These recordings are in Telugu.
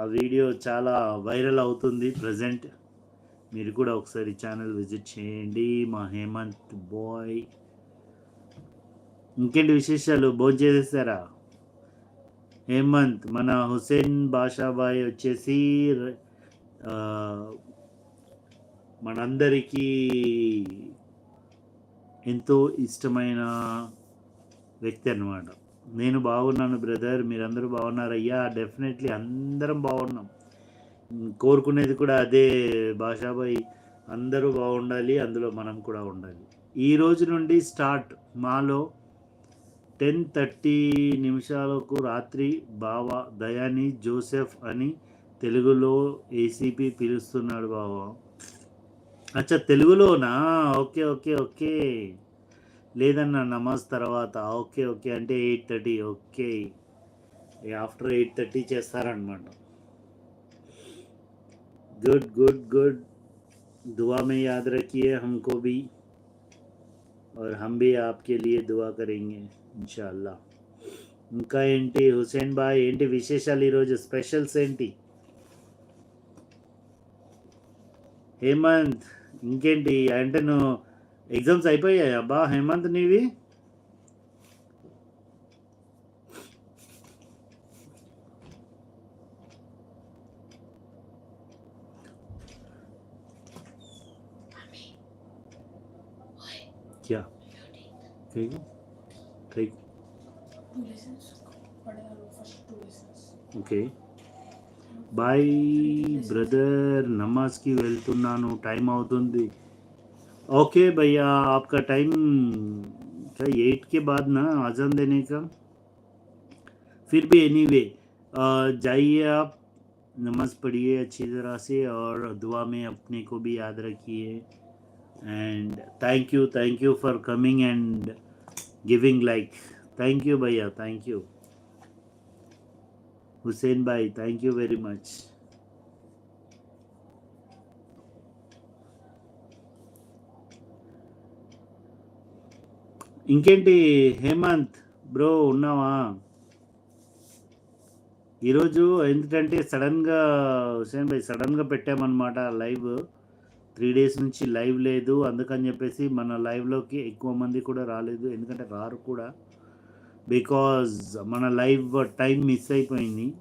ఆ వీడియో చాలా వైరల్ అవుతుంది ప్రజెంట్. మీరు కూడా ఒకసారి ఛానల్ విజిట్ చేయండి. మా హేమంత్ బాయ్. ఇంకేంటి విశేషాలు? భోజనం చేసేసారా? హేమంత్ మన హుసేన్ బాషాబాయ్ వచ్చేసి మనందరికీ ఎంతో ఇష్టమైన వ్యక్తి అన్నమాట. నేను బాగున్నాను బ్రదర్. మీరందరూ బాగున్నారయ్యా. డెఫినెట్లీ అందరం బాగున్నాం. కోరుకునేది కూడా అదే భాషాబాయ్ అందరూ బాగుండాలి అందులో మనం కూడా ఉండాలి. ఈ రోజు నుండి స్టార్ట్ మాలో టెన్ థర్టీ నిమిషాలకు రాత్రి బావా దయాని జోసెఫ్ అని తెలుగులో ఏసీపీ పిలుస్తున్నాడు బావా. అచ్చా తెలుగులోనా? Okay okay okay. లేదన్న నమాజ్ తర్వాత ఓకే ఓకే అంటే eight thirty okay after eight thirty చేస్తారనమాట गुड गुड गुड दुआ में याद रखिए हमको भी और हम भी आपके लिए दुआ करेंगे ఇన్షాల్లా ఇంకా ఏంటి హుసేన్ బాయ్ ఏంటి విశేషాలు ఈరోజు స్పెషల్స్ ఏంటి హేమంత్ ఇంకేంటి అంటే నువ్వు ఎగ్జామ్స్ అయిపోయాయి అబ్బా హేమంత్ నీవి क्या ठीक है ठीक Two lessons. What are the first two lessons? Okay bye brother నమాజ్కి వెళ్తున్నాను టైం అవుతుంది ओके भैया, आपका टाइम क्या एट के बाद ना आज़ान देने का? फिर भी एनी एनीवे जाइए आप, नमाज़ पढ़िए अच्छी तरह से और दुआ में अपने को भी याद रखिए। And thank you thank you for coming and giving like thank you भैया थैंक यू हुसैन भाई थैंक यू वेरी मच ఇంకేంటి హేమంత్? బ్రో ఉన్నావా? ఈరోజు ఎందుకంటే సడన్గా హుసేన్ భాయ్ సడన్గా పెట్టామన్నమాట లైవ్. త్రీ డేస్ నుంచి లైవ్ లేదు. అందుకని చెప్పేసి మన లైవ్లోకి ఎక్కువ మంది కూడా రాలేదు. ఎందుకంటే రారు కూడా. బికాజ్ మన లైవ్ టైం మిస్ అయిపోయింది.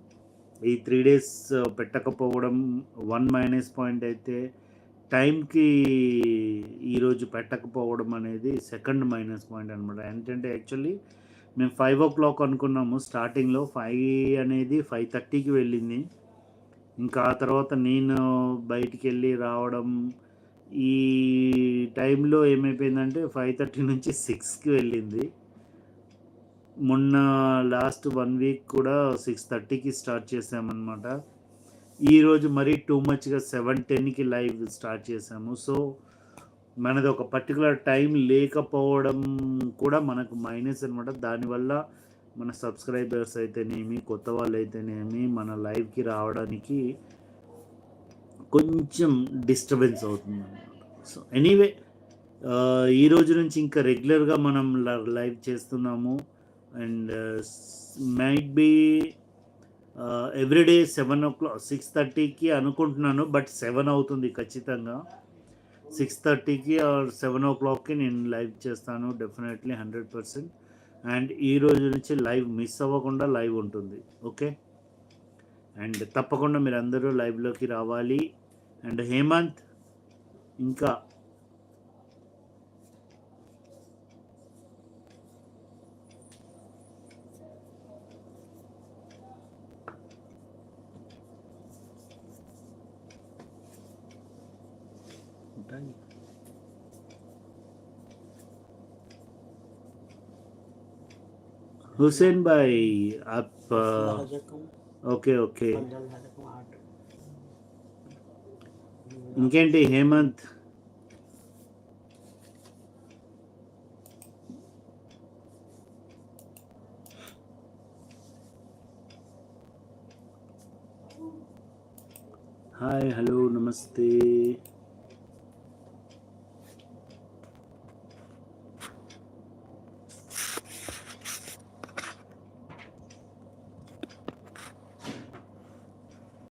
ఈ త్రీ డేస్ పెట్టకపోవడం వన్ మైనస్ పాయింట్ అయితే టైంకి ఈరోజు పెట్టకపోవడం అనేది సెకండ్ మైనస్ పాయింట్ అనమాట ఏంటంటే యాక్చువల్లీ మేము ఫైవ్ ఓ క్లాక్ అనుకున్నాము స్టార్టింగ్లో. ఫైవ్ అనేది ఫైవ్ థర్టీకి వెళ్ళింది. ఇంకా ఆ తర్వాత నేను బయటికి వెళ్ళి రావడం ఈ టైంలో ఏమైపోయిందంటే ఫైవ్ థర్టీ నుంచి సిక్స్కి వెళ్ళింది. మొన్న లాస్ట్ వన్ వీక్ కూడా సిక్స్ థర్టీకి స్టార్ట్ చేసామన్నమాట ఈరోజు మరీ టూ మచ్గా సెవెన్ టెన్కి లైవ్ స్టార్ట్ చేసాము సో మనది ఒక పర్టికులర్ టైం లేకపోవడం కూడా మనకు మైనస్ అనమాట దానివల్ల మన సబ్స్క్రైబర్స్ అయితేనేమి కొత్త వాళ్ళు అయితేనేమి మన లైవ్కి రావడానికి కొంచెం డిస్టర్బెన్స్ అవుతుంది అనమాట సో ఎనీవే ఈ రోజు నుంచి ఇంకా రెగ్యులర్గా మనం లైవ్ చేస్తున్నాము. And might be everyday seven o'clock six థర్టీకి అనుకుంటున్నాను బట్ సెవెన్ అవుతుంది ఖచ్చితంగా. సిక్స్ థర్టీకి ఆర్ సెవెన్ ఓ క్లాక్కి నేను లైవ్ చేస్తాను డెఫినెట్లీ హండ్రెడ్ పర్సెంట్ అండ్ ఈ రోజు నుంచి లైవ్ మిస్ అవ్వకుండా లైవ్ ఉంటుంది ఓకే అండ్ తప్పకుండా మీరు అందరూ లైవ్లోకి రావాలి. అండ్ హేమంత్ ఇంకా montagne. హుసేన్ భాయ్ ఆప్ ఓకే ఓకే ఇంకేంటి హేమంత్ హాయ్ హలో నమస్తే